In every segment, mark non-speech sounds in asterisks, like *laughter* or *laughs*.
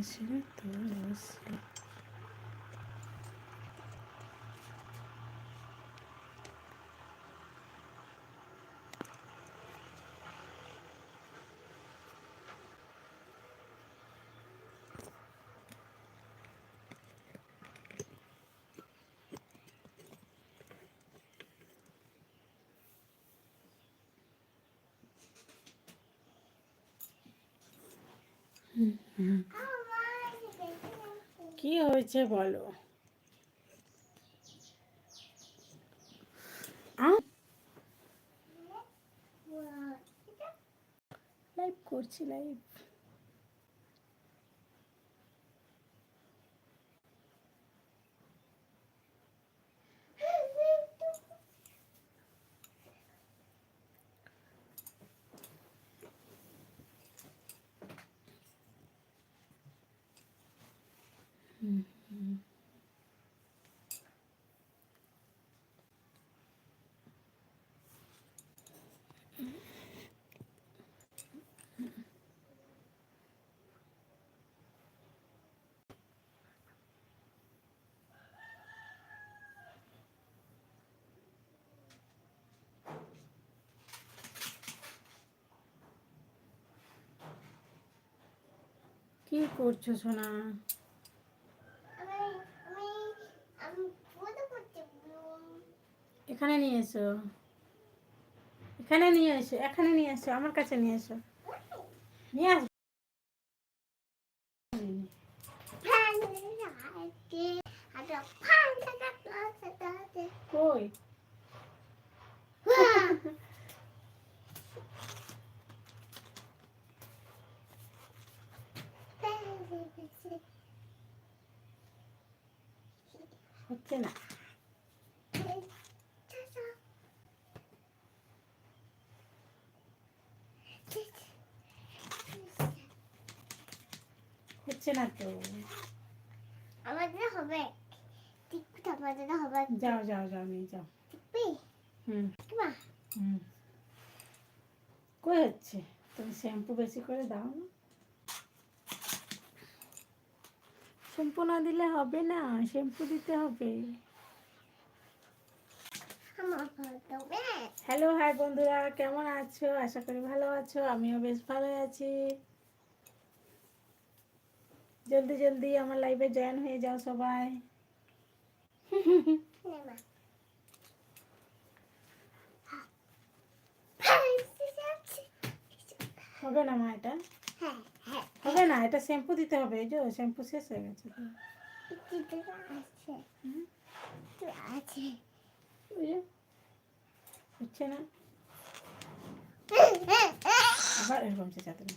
Mesela doğru nasıl? Mm-hmm. কি হয়েছে বলো? লাইভ করছি লাইভ কি করছ সোনা এখানে নিয়ে এসো এখানে নিয়ে এসো এখানে নিয়ে এসো আমার কাছে নিয়ে এসো নিয়ে আস কই হচ্ছে না হচ্ছে না তো আমাদের হবে টিকপিট আমাদের হবে যাও যাও যাও নিয়ে যাও হুম হুম কই হচ্ছে তুমি শ্যাম্পু বেশি করে দাও না শ্যাম্পু না দিলে হবে না শ্যাম্পু দিতে হবে। হ্যালো হাই বন্ধুরা কেমন আছো? আশা করি ভালো আছো আমিও বেশ ভালো আছি। জলদি জলদি আমার লাইভে জয়েন হয়ে যাও সবাই। হবে না মা এটা? হ্যাঁ। হবে না এটা শ্যাম্পু দিতে হবে এই যে শ্যাম্পু শেষ হয়ে গেছে তো। দিদি আছে হুম, আছে ওই যে হচ্ছে না আবার এরকম চেঁচাতে নেই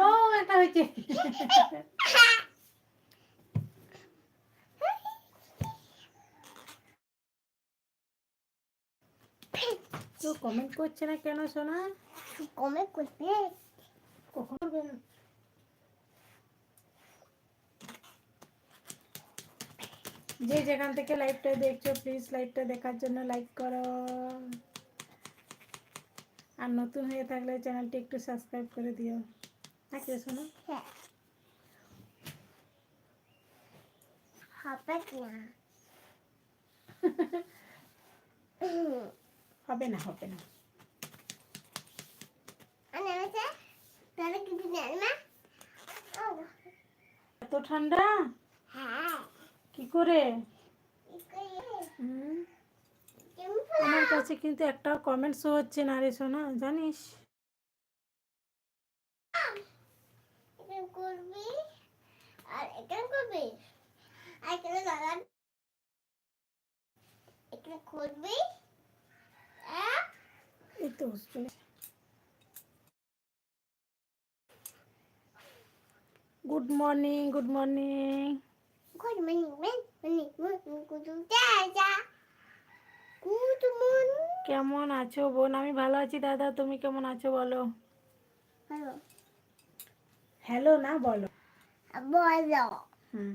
ও একটা হয়েছে তো কমেন্ট করছে না কেন সোনা? কমেন্ট করবে। কখন করবে? না যে যেখান থেকে লাইভটা দেখছ প্লিজ লাইভটা দেখার জন্য লাইক করো। আর নতুন হয়ে থাকলে চ্যানেলটি একটু সাবস্ক্রাইব করে দিও। নাকি শোনো হ্যাঁ। হবে না? *laughs* হবে না হবে না। এত ঠান্ডা? হ্যাঁ। কি করে? আমার কাছে কিন্তু একটাও কমেন্ট শো হচ্ছে না রে সোনা জানিস? করবি? আর এখানে করবি? আর এখানে লাগান এখানে করবি? এই তো চলে good morning good morning Good morning, man. Morning, morning, good morning. Good morning. কেমন আছো বোন আমি ভালো আছি দাদা তুমি কেমন আছো বলো Hello. হ্যালো না বলো বলো হুম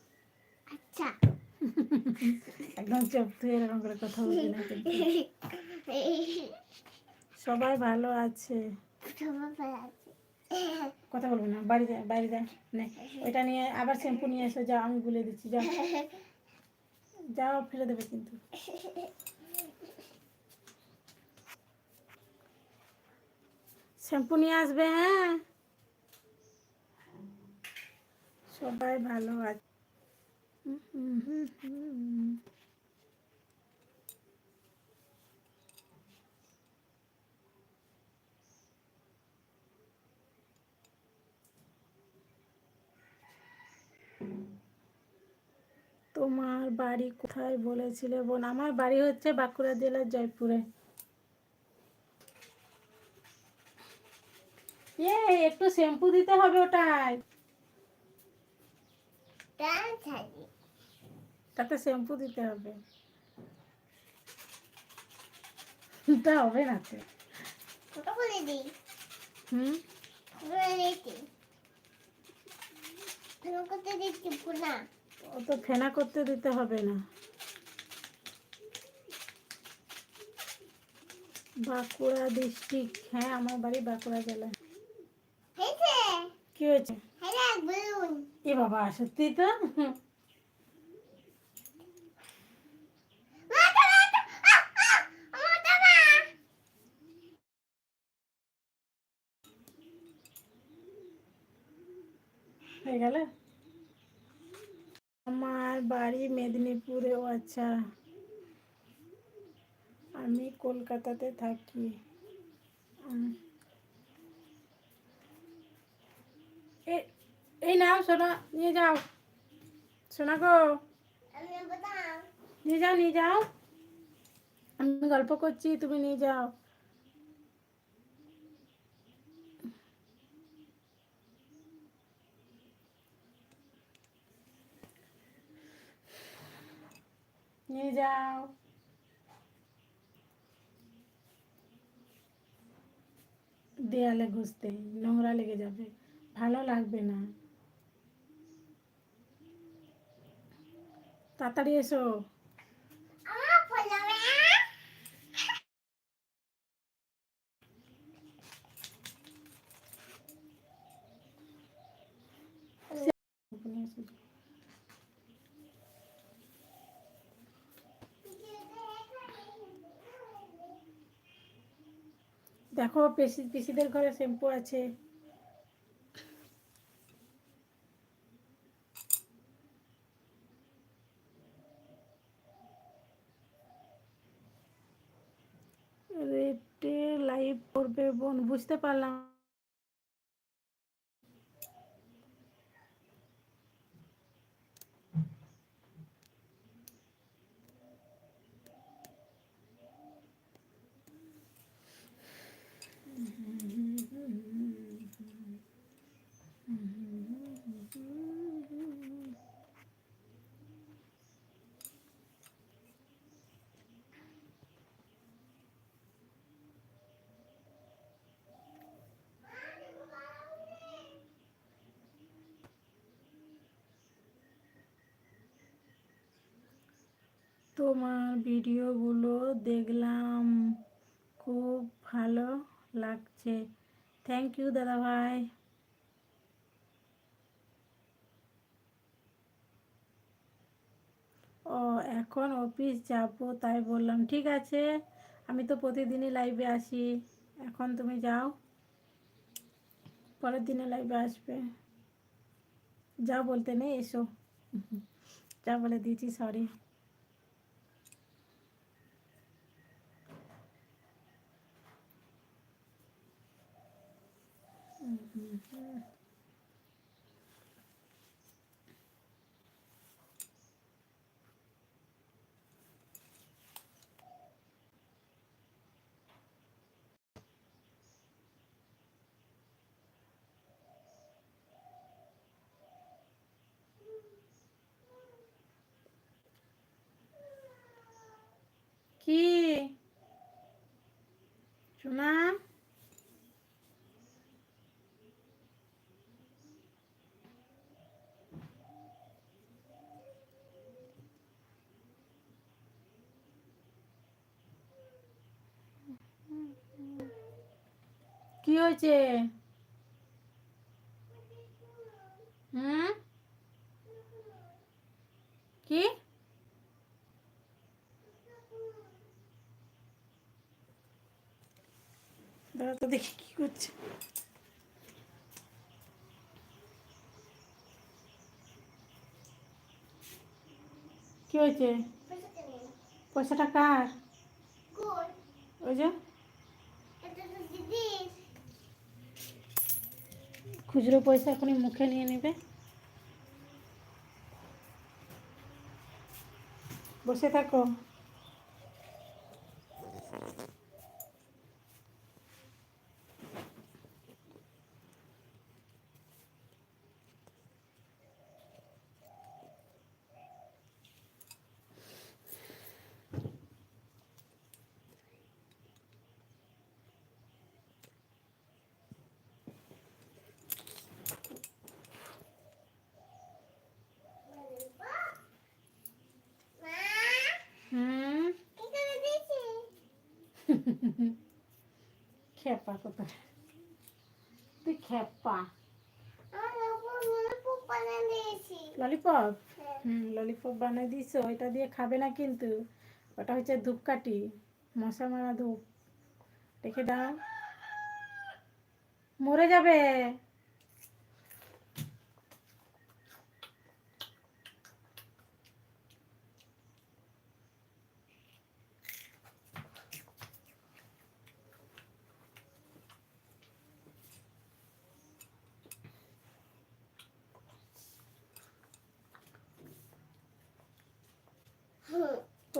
আচ্ছা একদম চুপ তুই এরকম করে কথা বলবি না সবাই ভালো আছে। কথা বলবি না বাড়ি যা বাইরে যা নে। ওইটা নিয়ে আবার শ্যাম্পু নিয়ে এসো যাও আমি বলে দিচ্ছি যাও। যাও ফেলে দেবে কিন্তু। শ্যাম্পু নিয়ে আসবে হ্যাঁ? সবাই ভালো আছে। তোমার বাড়ি কোথায় বলেছিলে বোন? আমার বাড়ি হচ্ছে বাঁকুড়া জেলার জয়পুরে। একটু শ্যাম্পু দিতে হবে ওটায়। তাতে শ্যাম্পু দিতে হবে। তা হবে না তো। হুম? ও তো ফেনা করতে দিতে হবে না। বাঁকুড়া ডিস্ট্রিক্ট। হ্যাঁ আমার বাড়ি বাঁকুড়া জেলায়। কি হয়েছে? হ্যাঁ এ বাবা সত্যি তো? হয়ে গেল? আমার বাড়ি মেদিনীপুরে আচ্ছা। আমি কলকাতাতে থাকি। এ- এই নাও সোনা নিয়ে যাও সোনা গো আমি বলতাম নিয়ে যাও নিয়ে যাও আমি গল্প করছি তুমি নিয়ে যাও নিয়ে যাও দেয়ালে ঘুষতে নোংরা লেগে যাবে ভালো লাগবে না তাড়াতাড়ি এসো আমার ফলাবে নিয়ে এসো। দেখো পিসি পিসিদের ঘরে শ্যাম্পু আছে রেটে লাইভ করবে বোন বুঝতে পারলাম তোমার ভিডিওগুলো দেখলাম। খুব ভালো লাগছে। থ্যাংক ইউ দাদা ভাই ও, এখন অফিস যাব, তাই বললাম, ঠিক আছে। আমি তো প্রতিদিনই লাইভে আসি। এখন তুমি যাও। পরের দিনে লাইভে আসবে। যা বলতে নেই, এসো। যা বলে দিয়েছি সরি Que? Deixa হয়েছে? হুম? কি? দাঁড়া তো দেখি কি করছে। কি হয়েছে? পয়সাটা কার? ওই যে এটা তো দিদির খুচরো পয়সা এখনই মুখে নিয়ে নেবে। বসে থাকো মা হুম কি করে দিয়েছি *laughs* খেপা কোথায়? তুই খেপা। ললিপপ? হুম, ললিপপ বানিয়ে দিয়েছ, ওইটা দিয়ে খাবে না কিন্তু। ওটা হচ্ছে ধূপকাঠি, মশা মারা ধূপ। রেখে দাও। মরে যাবে।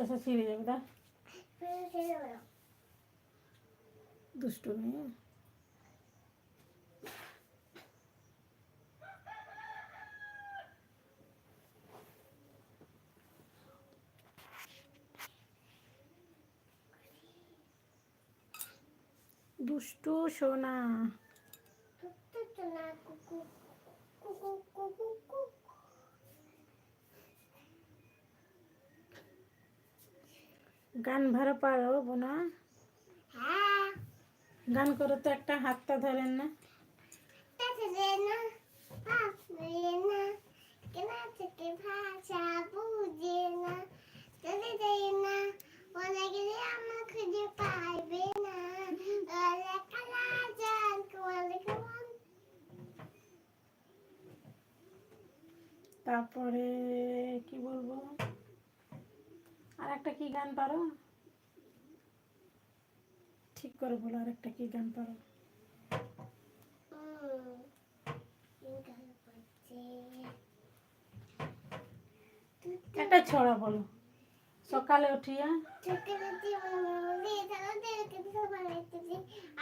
পয়সা ছিঁড়ে যাবে দা ফেলে ফেলে দুষ্টু মেয়ে দুষ্টু সোনা কুকু কুকু কুকু কুকু গান ভালো পারো বোনা। গান করো তো একটা হাতটা ধরেন না। তারপরে কি বলব? আর একটা কি গান পারো? ঠিক করে বলো আর একটা কি গান পারো? একটা ছড়া বলো। সকালে উঠিয়া ছোট্ট জীবনে তাদেরকে সবার একটি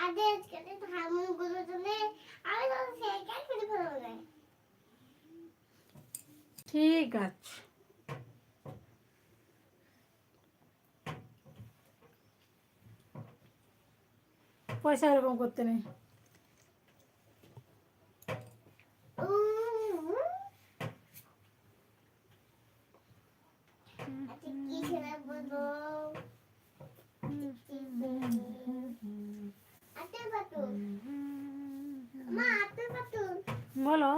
আদেরকে ধামগুলো জন্য আমি তো সেই কাজ করে ফেলব না ঠিক আছে পয়সা এরকম করতে নেই আচ্ছা কি খেলা বলব আতে পাতুন মা আতে পাতুন বলো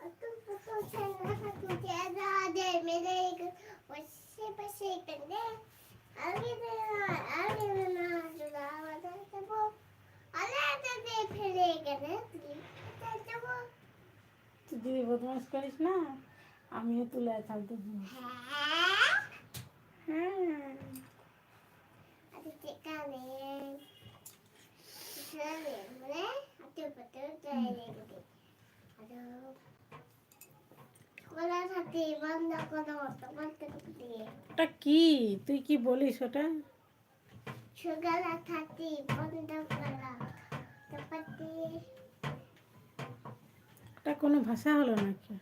আতে পাতুন খেলা পাতুন খেলা দে মেরে বসে বসে কেনে আগে দে আগে না জুলা আমাদের দেবো আলে দে ফেলে কেনে তুই দেবো তুই দিদি বদমাস করিস না আমিও তুলে থাকতে হ্যাঁ। ওটা কি? তুই কি বলিস ওটা? সুগালা থাকি বন্ধ করো। তারপর দিয়ে কোনো ভাষা হলো নাকি?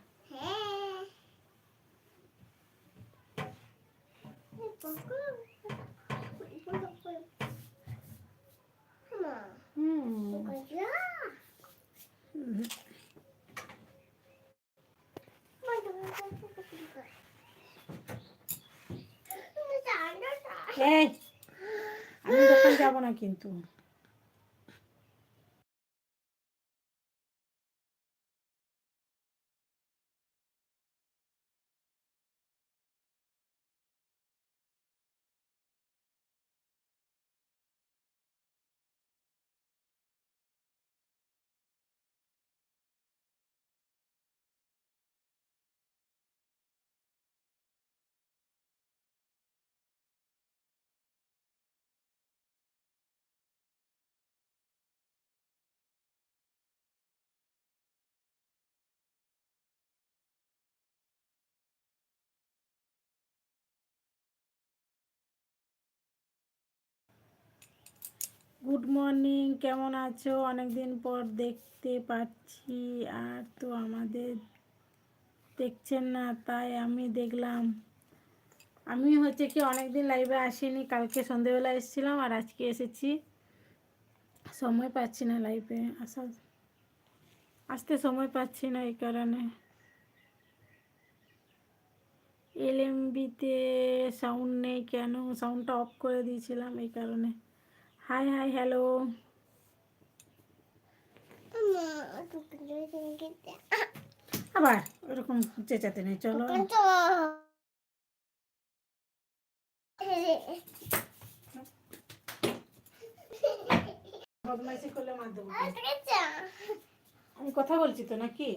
হ্যাঁ আমি দোকান যাব না কিন্তু। গুড মর্নিং কেমন আছো? অনেকদিন পর দেখতে পাচ্ছি। আর তো আমাদের দেখছেন না, তাই আমি দেখলাম। আমি হচ্ছে কি অনেকদিন লাইভে আসিনি, কালকে সন্ধেবেলা এসেছিলাম আর আজকে এসেছি। সময় পাচ্ছি না লাইভে আসা আসতে সময় পাচ্ছি না এই কারণে। এলএমবিতে সাউন্ড নেই কেন? সাউন্ডটা অফ করে দিয়েছিলাম এই কারণে। হাই হাই হ্যালো আবার ওরকম চেঁচাতে নেই চলো। বদমাইশি করলে মার দেবো আমি কথা বলছি তো নাকি?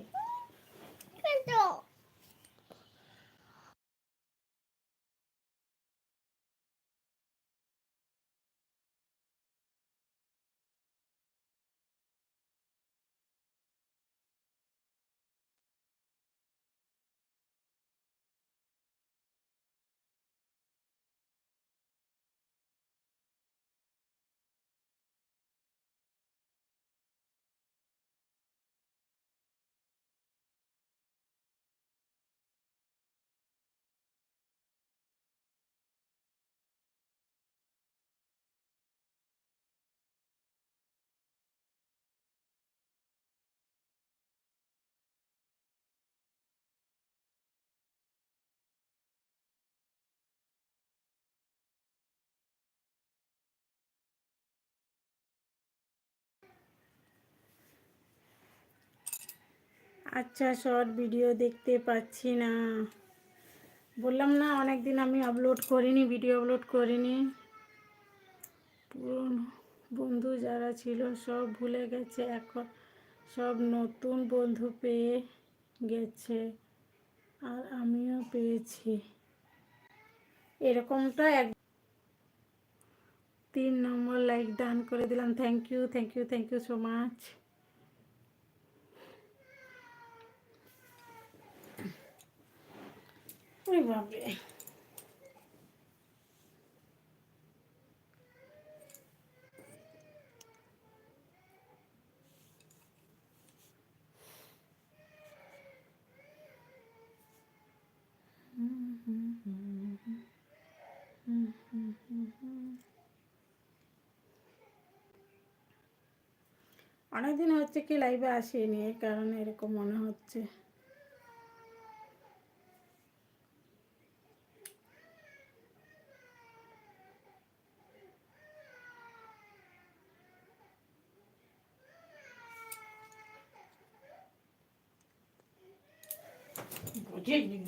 আচ্ছা শর্ট ভিডিও দেখতে পাচ্ছি না। বললাম না অনেক দিন আমি আপলোড করিনি ভিডিও আপলোড করিনি। পুরনো বন্ধু যারা ছিল, সব ভুলে গেছে, এখন সব নতুন বন্ধু পেয়ে গেছে, আর আমিও পেয়েছি। এরকমটা এক তিন নম্বর লাইক ডান করে দিলাম। Thank you thank you thank you so much ওরে বাপরে। অনেকদিন হচ্ছে কি লাইভে আসেনি এই কারণে এরকম মনে হচ্ছে। Yeah.